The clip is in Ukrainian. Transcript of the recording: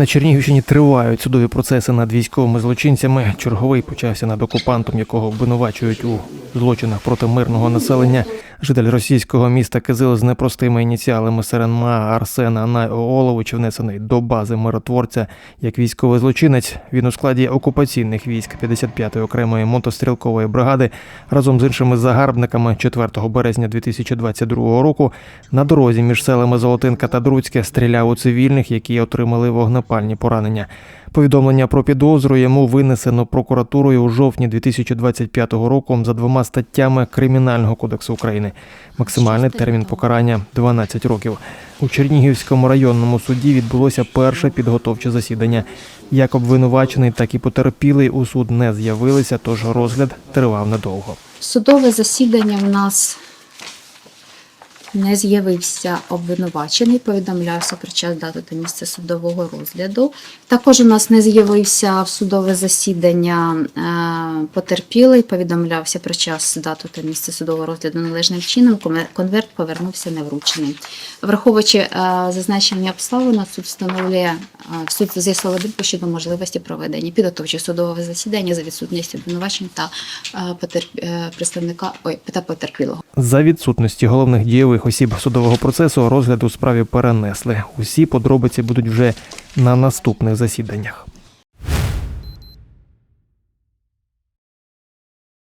На Чернігівщині тривають судові процеси над військовими злочинцями. Черговий почався над окупантом, якого обвинувачують у злочинах проти мирного населення. Житель російського міста Кизил з непростими ініціалами Серенма Арсена Найоолович внесений до бази миротворця як військовий злочинець. Він у складі окупаційних військ 55-ї окремої мотострілкової бригади разом з іншими загарбниками 4 березня 2022 року на дорозі між селами Золотинка та Друцьке стріляв у цивільних, які отримали вогнепальні поранення. Повідомлення про підозру йому винесено прокуратурою у жовтні 2025 року за двома статтями Кримінального кодексу України. Максимальний термін покарання 12 років. У Чернігівському районному суді відбулося перше підготовче засідання. Як обвинувачений, так і потерпілий у суд не з'явилися, тож розгляд тривав недовго. Судове засідання в нас не з'явився обвинувачений, повідомлявся про час дату та місце судового розгляду. Також у нас не з'явився в судове засідання е, потерпілий, повідомлявся про час дату та місце судового розгляду належним чином. Конвер- Конверт повернувся неврученим. Враховуючи е, зазначені обставини, суд встановлює е, суд з'ясовує думку щодо можливості проведення підготовчого судового засідання за відсутністю обвинувачень та представника ой, та потерпілого. За відсутності головних дієвих осіб судового процесу розгляду справі перенесли. Усі подробиці будуть вже на наступних засіданнях.